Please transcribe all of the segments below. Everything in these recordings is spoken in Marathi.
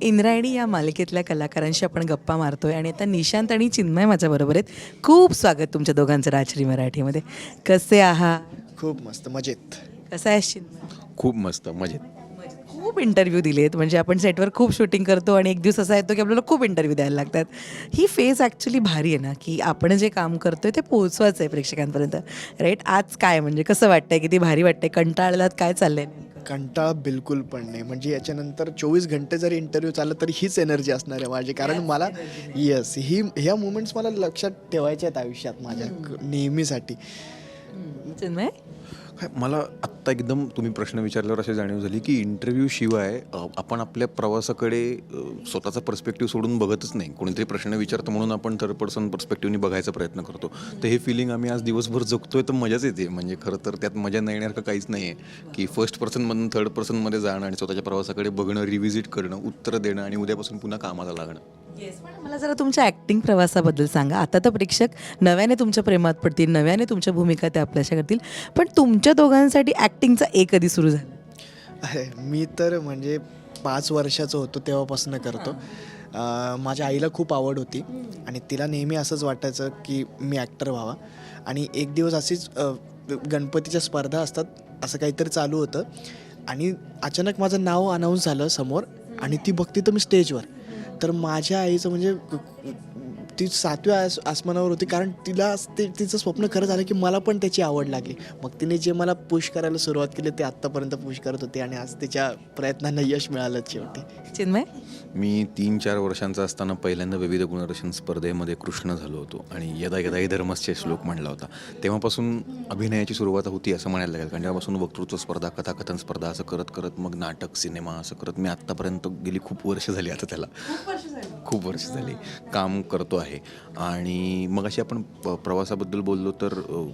इंद्रायणी या मालिकेतल्या कलाकारांशी आपण गप्पा मारतोय आणि आता निशांत आणि चिन्मय माझ्याबरोबर आहेत. खूप स्वागत तुमच्या दोघांचं राजश्री मराठीमध्ये. कसे आहात? खूप मस्त मजेत. कसं आहे चिन्मय? खूप मस्त मजेत. खूप इंटरव्ह्यू दिलेत. म्हणजे आपण सेटवर खूप शूटिंग करतो आणि एक दिवस असा येतो की आपल्याला खूप इंटरव्ह्यू द्यायला लागतात. ही फेज ॲक्च्युली भारी आहे ना की आपण जे काम करतोय ते पोहोचवायचं आहे प्रेक्षकांपर्यंत. राईट आज काय? म्हणजे कसं वाटतंय? किती भारी वाटतंय? कंटाळलात काय चाललंय कंटाळा बिलकुल पण नाही. म्हणजे याच्यानंतर चोवीस घंटे जरी इंटरव्ह्यू चालला तरी हीच एनर्जी असणार आहे माझी. कारण मला येस ही ह्या मुमेंट्स मला लक्षात ठेवायच्या आहेत आयुष्यात माझ्या नेहमीसाठी. चिन्मय? काय मला आत्ता एकदम तुम्ही प्रश्न विचारल्यावर अशी जाणीव झाली की इंटरव्ह्यू शिवाय अ, आपण आपल्या प्रवासाकडे अ, स्वतःचा पर्स्पेक्टिव्ह सोडून बघतच नाही. कोणीतरी प्रश्न विचारतं म्हणून आपण थर्ड पर्सन पर्स्पेक्टिव्हनी बघायचा प्रयत्न करतो. तर हे फिलिंग आम्ही आज दिवसभर जगतोय तर मजाच येते. म्हणजे खरं तर त्यात मजा नाही येण्यासारखं काहीच नाही आहे. की फर्स्ट पर्सनमधून थर्ड पर्सनमध्ये जाणं आणि स्वतःच्या प्रवासाकडे बघणं रिव्हिजिट करणं उत्तरं देणं आणि उद्यापासून पुन्हा कामाला लागणं. येस मला जरा तुमच्या ॲक्टिंग प्रवासाबद्दल सांगा. आता तर प्रेक्षक नव्याने तुमच्या प्रेमात पडतील नव्याने तुमच्या भूमिका त्या आपल्याशा करतील पण तुमच्या दोघांसाठी ॲक्टिंगचा एक कधी सुरू झाला? अरे, मी तर म्हणजे पाच वर्षाचं होतो तेव्हापासून करतो. अं, माझ्या आईला खूप आवड होती आणि तिला नेहमी असंच वाटायचं की मी ॲक्टर व्हावा. आणि एक दिवस अशीच अं, गणपतीच्या स्पर्धा असतात असं काहीतरी चालू होतं. आणि अचानक माझं नाव अनाऊन्स झालं समोर आणि ती बघती तर मी स्टेजवर तर माझ्या आईचं म्हणजे ती सातव्या आस आसमानावर होती कारण तिला ते तिचं स्वप्न खरं झालं की मला पण त्याची आवड लागली. मग तिने जे मला पुश करायला सुरुवात केली ते आत्तापर्यंत पुश करत होते आणि आज तिच्या प्रयत्नांना यश मिळालं शेवटी. चिन्मय? मी तीन चार वर्षांचा असताना पहिल्यांदा विविध गुणदर्शन स्पर्धेमध्ये कृष्ण झालो होतो आणि यदा यदाही धर्मस्य श्लोक म्हणला होता. तेव्हापासून अभिनयाची सुरुवात होती असं म्हणायला लागेल. कारण तेव्हापासून वक्तृत्व स्पर्धा कथाकथन स्पर्धा असं करत करत मग नाटक सिनेमा असं करत मी आत्तापर्यंत गेली खूप वर्ष झाली आता त्याला. खूप वर्ष झाली. काम करतो आहे. आणि मग अशी आपण प- प्रवासाबद्दल बोललो तर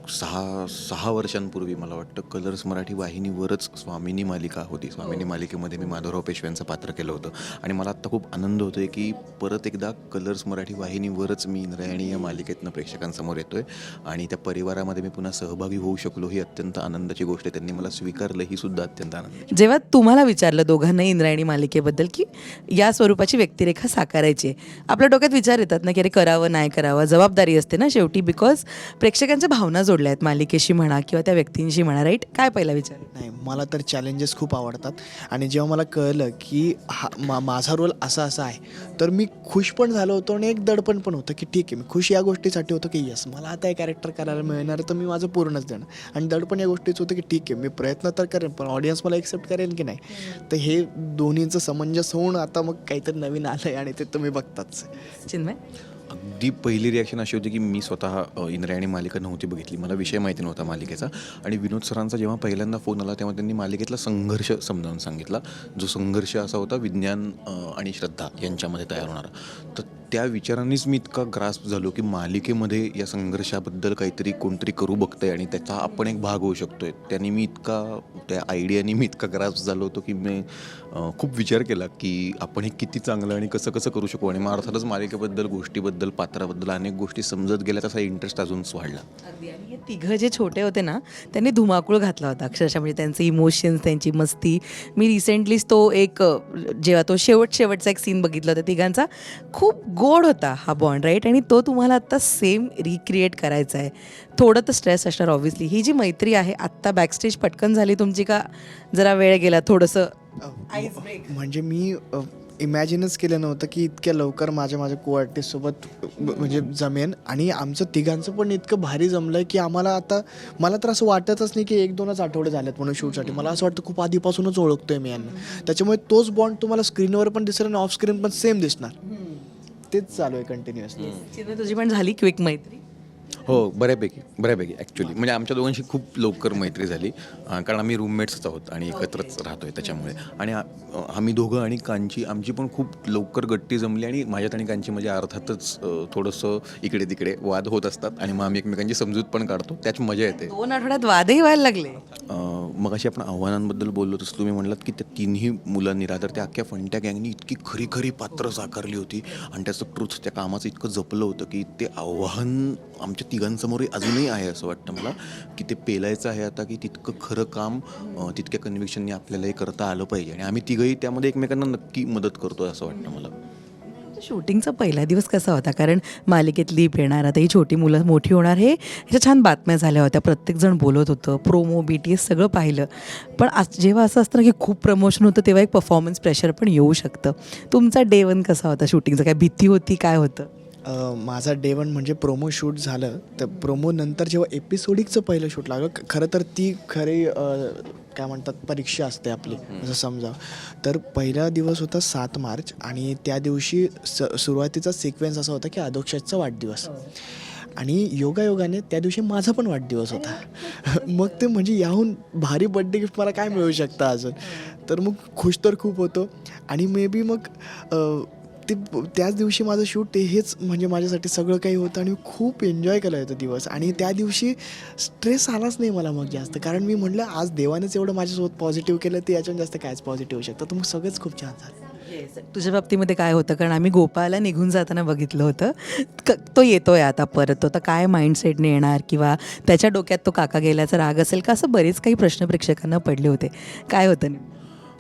सहा सहा वर्षांपूर्वी मला वाटतं कलर्स मराठी वाहिनीवरच स्वामिनी मालिका होती. स्वामिनी मालिकेमध्ये मी माधवराव पेशव्यांचं पात्र केलं होतं. आणि मला आत्ता खूप आनंद होतोय की परत एकदा कलर्स मराठी वाहिनीवरच मी इंद्रायणी या मालिकेतनं प्रेक्षकांसमोर येतोय. आणि त्या परिवारामध्ये मी पुन्हा सहभागी होऊ शकलो ही अत्यंत आनंदाची गोष्ट आहे. त्यांनी मला स्वीकारलं ही सुद्धा अत्यंत आनंदाची जेव्हा तुम्हाला विचारलं दोघांनाही इंद्रायणी मालिकेबद्दल की या स्वरूपाची व्यक्तिरेखा साकारायची आहे आपल्या डोक्यात विचार येतात ना की अरे करावं नाही करावं जबाबदारी असते ना शेवटी बिकॉज प्रेक्षकांच्या भावना जोडल्या आहेत मालिकेशी म्हणा किंवा त्या व्यक्तींशी म्हणा राईट काय पहिला विचार? आहे? नाही मला तर चॅलेंजेस खूप आवडतात. आणि जेव्हा मला कळलं की हा मा माझा रोल असं असं आहे. तर मी खुश पण झालो होतो आणि एक दडपण पण होतं की ठीक आहे मी खुश या गोष्टीसाठी होतो की येस मला आता हे कॅरेक्टर करायला मिळणार तर मी माझं पूर्णच देणार. आणि दडपण या गोष्टीचं होतं की ठीक आहे मी प्रयत्न तर करेन पण ऑडियन्स मला एक्सेप्ट करेल की नाही? तर हे दोन्हीचं समंजस होऊन आता मग काहीतरी नवीन आलं आहे आणि ते तुम्ही बघताच. चिन्मय? अगदी पहिली रिॲक्शन अशी होती की मी स्वतः इंद्रायणी मालिका नव्हती बघितली. मला विषय माहिती नव्हता मालिकेचा. आणि विनोद सरांचा जेव्हा पहिल्यांदा फोन आला तेव्हा त्यांनी मालिकेतला संघर्ष समजावून सांगितला. जो संघर्ष असा होता विज्ञान आणि श्रद्धा यांच्यामध्ये तयार होणारा. तर त्या विचारांनीच मी इतका ग्रास्प झालो की मालिकेमध्ये या संघर्षाबद्दल काहीतरी कोणतरी करू बघतंय आणि त्याचा आपण एक भाग होऊ शकतोय. त्यांनी मी इतका त्या आयडियाने मी इतका ग्रास्प झालो होतो की मी खूप विचार केला की आपण हे किती चांगलं आणि कसं कसं करू शकू? आणि मग अर्थातच मालिकेबद्दल गोष्टीबद्दल पात्राबद्दल अनेक गोष्टी समजत गेल्या तसा इंटरेस्ट अजूनच वाढला. अगदी. आणि हे तिघं जे छोटे होते ना त्यांनी धुमाकूळ घातला होता अक्षरशः. म्हणजे त्यांचे इमोशन्स त्यांची मस्ती. मी रिसेंटलीच तो एक अ, जेव्हा तो शेवट शेवटचा एक सीन बघितला होता तिघांचा खूप गोड होता हा बॉन्ड राईट आणि तो तुम्हाला आत्ता सेम रिक्रिएट करायचा आहे. थोडं तर स्ट्रेस असणार ऑब्व्हियसली ही जी मैत्री आहे आत्ता बॅकस्टेज पटकन झाली तुमची का? जरा वेळ गेला थोडंसं. म्हणजे मी इमॅजिनच केलं नव्हतं की इतक्या लवकर माझ्या माझ्या को आर्टिस्टसोबत म्हणजे जमेन. आणि आमचं तिघांचं पण इतकं भारी जमलं की आम्हाला आता मला तर असं वाटतच नाही की एक दोनच आठवडे झालेत म्हणून शूटसाठी. मला असं वाटतं खूप आधीपासूनच ओळखतोय मी यांना. त्याच्यामुळे तोच बॉन्ड तुम्हाला स्क्रीनवर पण दिसेल आणि ऑफ स्क्रीन पण सेम दिसणार. तेच चालू आहे कंटिन्युअसली तुझी पण झाली क्विक मैत्री? हो बऱ्यापैकी बऱ्यापैकी ॲक्च्युली म्हणजे आमच्या दोघांशी खूप लवकर मैत्री झाली कारण आम्ही रूममेट्सच आहोत आणि एकत्रच राहतोय त्याच्यामुळे. आणि आम्ही दोघं आणि कांची आमची पण खूप लवकर गट्टी जमली आणि माझ्यात आणि कांची म्हणजे अर्थातच थोडंसं इकडे तिकडे वाद होत असतात आणि मग आम्ही एकमेकांची समजूत पण काढतो. त्याची मजा येते. दोन आठवड्यात वादही व्हायला लागले. मग अशी आपण आव्हानांबद्दल बोललो तसं तुम्ही म्हणलात की त्या तिन्ही मुलांनी रादर त्या अख्ख्या फंट्या गँगनी इतकी खरी खरी पात्र साकारली होती. आणि त्याचं ट्रूथ त्या कामाचं इतकं जपलं होतं की ते आव्हान आमच्या तिघांसमोरही अजूनही आहे असं वाटतं मला की ते पेलायचं आहे आता की तितकं खरं काम तितक्या कन्व्हिक्शनने आपल्यालाही करता आलं पाहिजे. आणि आम्ही तिघंही त्यामध्ये एकमेकांना नक्की मदत करतो असं वाटतं मला. शूटिंगचा पहिला दिवस कसा होता? कारण मालिकेत लीप येणार आता ही छोटी मुलं मोठी होणार हे ह्याच्या छान बातम्या झाल्या होत्या. प्रत्येकजण बोलत होतं प्रोमो बी टी एस सगळं पाहिलं. पण आज जेव्हा असं असतं ना की खूप प्रमोशन होतं तेव्हा एक परफॉर्मन्स प्रेशर पण येऊ शकतं. तुमचा डे वन कसा होता शूटिंगचा? काय भीती होती? काय होतं? माझा डे वन म्हणजे प्रोमो शूट झालं. तर प्रोमो नंतर जेव्हा एपिसोडिकचं पहिलं शूट लागलं खरं तर ती खरी काय म्हणतात परीक्षा असते आपली असं समजा तर पहिला दिवस होता सात मार्च आणि त्या दिवशी स सुरुवातीचा सिक्वेन्स असा होता की अधोक्षाचा वाढदिवस. आणि योगायोगाने त्या दिवशी माझा पण वाढदिवस होता. मग ते म्हणजे याहून भारी बड्डे गिफ्ट मला काय मिळू शकतं अजून? तर मग खुश तर खूप होतो. आणि मे बी मग ते त्याच दिवशी माझं शूट ते हेच म्हणजे माझ्यासाठी सगळं काही होतं आणि खूप एन्जॉय केला होता दिवस. आणि त्या दिवशी स्ट्रेस आलाच नाही मला मग जास्त. कारण मी म्हटलं आज देवानेच एवढं माझ्यासोबत पॉझिटिव्ह केलं ते याच्यावर जास्त कायच पॉझिटिव्ह होऊ शकतं. तर मग सगळंच खूप छान झालं. तुझ्या बाबतीमध्ये काय होतं? कारण आम्ही गोपाळला निघून जाताना बघितलं होतं. क- तो येतोय आता परत. तो आता काय माइंडसेटने येणार? किंवा त्याच्या डोक्यात तो काका गेल्याचा राग असेल का? असं बरेच काही प्रश्न प्रेक्षकांना पडले होते. काय होतं नेमकं?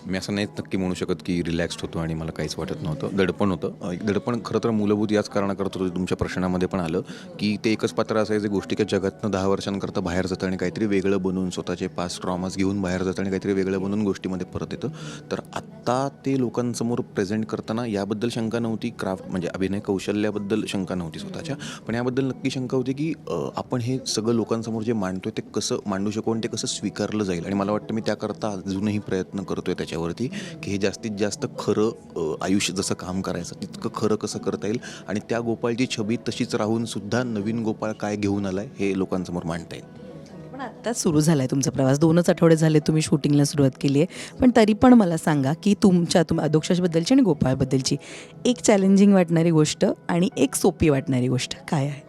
मी असं नाही नक्की म्हणू शकत की रिलॅक्स्ड होतो आणि मला काहीच वाटत नव्हतं. दडपण होतं. एक दडपण खरं तर मूलभूत याच कारणाकरत होतं तुमच्या प्रश्नामध्ये पण आलं की ते एकच पात्र असायचं जे गोष्टीच्या जगातनं दहा वर्षांकरता बाहेर जातं आणि काहीतरी वेगळं बनवून स्वतःचे पास ट्रॉमास घेऊन बाहेर जातं आणि काहीतरी वेगळं बनवून गोष्टीमध्ये परत येतं. तर आत्ता ते लोकांसमोर प्रेझेंट करताना याबद्दल शंका नव्हती क्राफ्ट म्हणजे अभिनय कौशल्याबद्दल शंका नव्हती स्वतःच्या. पण याबद्दल नक्की शंका होती की आपण हे सगळं लोकांसमोर जे मांडतोय ते कसं मांडू शकू आणि ते कसं स्वीकारलं जाईल? आणि मला वाटतं मी त्याकरता अजूनही प्रयत्न करतोय त्याच्यावरती की हे जास्तीत जास्त खरं आयुष्य जसं काम करायचं तितकं खरं कसं करता येईल. आणि त्या गोपाळची छबी तशीच राहून सुद्धा नवीन गोपाळ काय घेऊन आलाय हे लोकांसमोर मांडता येईल. पण आत्ताच सुरू झाला आहे तुमचा प्रवास. दोनच आठवडे झाले तुम्ही शूटिंगला सुरुवात केली आहे. पण तरी पण मला सांगा की तुमच्या तुम अधोक्षाबद्दलची आणि गोपाळबद्दलची एक चॅलेंजिंग वाटणारी गोष्ट आणि एक सोपी वाटणारी गोष्ट काय आहे?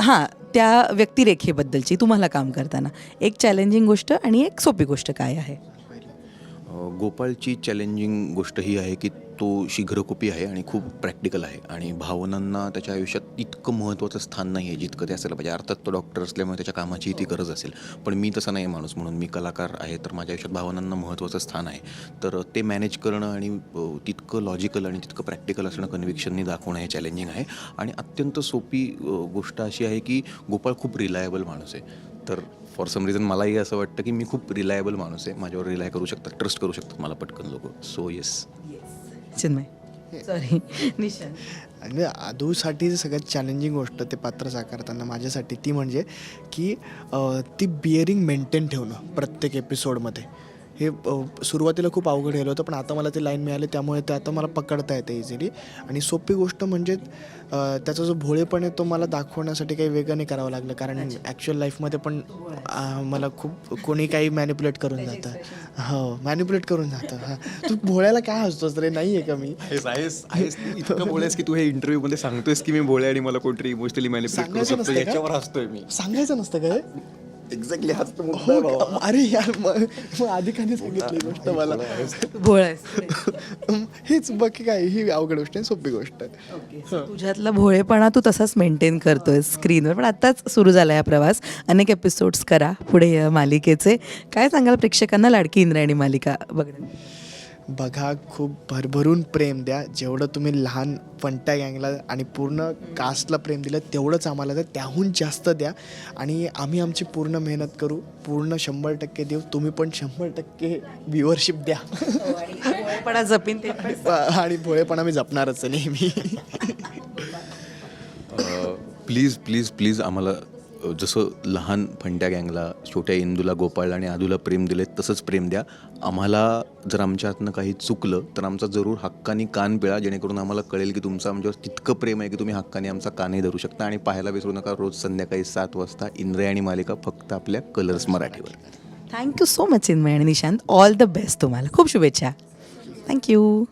हां त्या व्यक्तिरेखेबद्दलची तुम्हाला काम करताना. एक चॅलेंजिंग गोष्ट आणि एक सोपी गोष्ट काय आहे? गोपाळची चॅलेंजिंग गोष्ट ही आहे की तो शीघ्रकोपी आहे आणि खूप प्रॅक्टिकल आहे आणि भावनांना त्याच्या आयुष्यात इतकं महत्त्वाचं स्थान नाही आहे जितकं ते असायला पाहिजे. अर्थात तो डॉक्टर असल्यामुळे त्याच्या कामाची ती गरज असेल. पण मी तसा नाही आहे माणूस म्हणून. मी कलाकार आहे तर माझ्या आयुष्यात भावनांना महत्त्वाचं स्थान आहे. तर ते मॅनेज करणं आणि तितकं लॉजिकल आणि तितकं प्रॅक्टिकल असणं कन्व्हिक्शननी दाखवणं हे चॅलेंजिंग आहे. आणि अत्यंत सोपी गोष्ट अशी आहे की गोपाळ खूप रिलायबल माणूस आहे. तर फॉर सम रिझन मलाही असं वाटतं की मी खूप रिलायबल माणूस आहे. माझ्यावर रिलाय करू शकतात ट्रस्ट करू शकतात मला पटकन लोक. So yes Chinmay. Sorry Nishant. आणि आदूसाठी सगळ्यात चॅलेंजिंग गोष्ट ते पात्र साकारताना माझ्यासाठी ती म्हणजे की ती बिअरिंग मेंटेन ठेवणं प्रत्येक एपिसोडमध्ये हे सुरुवातीला खूप अवघड गेलं होतं पण आता मला ते लाईन मिळाली त्यामुळे ते आता मला पकडता येते इझिली आणि सोपी गोष्ट म्हणजे अ, त्याचा जो भोळेपण आहे तो मला दाखवण्यासाठी काही वेगळं नाही करावं लागलं. कारण ॲक्च्युअल लाईफमध्ये पण मला खूप कोणी काही मॅनिपुलेट करून जातं. हो मॅनिपुलेट करून जातं. हां. तू भोळ्याला काय हसतोस रे? नाही आहे का मी? इतकं बोलायस की तू हे इंटरव्ह्यू मध्ये सांगतोयस की मी बोळे आणि मला कोणतरी इमोशनली मॅनिपुलेट करू सांगायचं नसतं हसतोय मी. सांगायचं नसतं काय एक्झॅक्टली हसतो हो का? अरे यार मग मग आधी कधी सांगितली ही गोष्ट मला. भोळ आहेस हेच बाकी काय ही अवघड गोष्ट आहे सोपी गोष्ट आहे. ओके तुझ्यातला भोळेपणा तू तसाच मेंटेन करतोय स्क्रीनवर पण आत्ताच सुरू झाला हा प्रवास. अनेक एपिसोड्स करा पुढे या मालिकेचे. काय सांगाल प्रेक्षकांना लाडकी इंद्रायणी मालिका बघणं बघा खूप भरभरून प्रेम द्या. जेवढं तुम्ही लहान फंट्या गँगला आणि पूर्ण कास्टला प्रेम दिलं तेवढंच आम्हाला द्या. त्याहून जास्त द्या. आणि आम्ही आमची पूर्ण मेहनत करू. पूर्ण शंभर टक्के देऊ. तुम्ही पण शंभर टक्के व्ह्युअरशिप द्या. भोळेपणा जपीन ते आणि भोळेपणा मी जपणारच नेहमी. प्लीज प्लीज प्लीज आम्हाला जसं लहान फंट्या गँगला छोट्या इंदूला गोपाळला आणि आदूला प्रेम दिले तसंच प्रेम द्या. आम्हाला जर आमच्या हातनं काही चुकलं तर आमचा जरूर हक्कानी कान पिळा जेणेकरून आम्हाला कळेल की तुमचं आमच्यावर तितकं प्रेम आहे की तुम्ही हक्काने आमचा कानही धरू शकता. आणि पाहायला विसरू नका रोज संध्याकाळी सात वाजता इंद्रायणी मालिका फक्त आपल्या कलर्स मराठीवर. थँक्यू सो मच चिन्मय आणि निशांत. ऑल द बेस्ट तुम्हाला. खूप शुभेच्छा. थँक्यू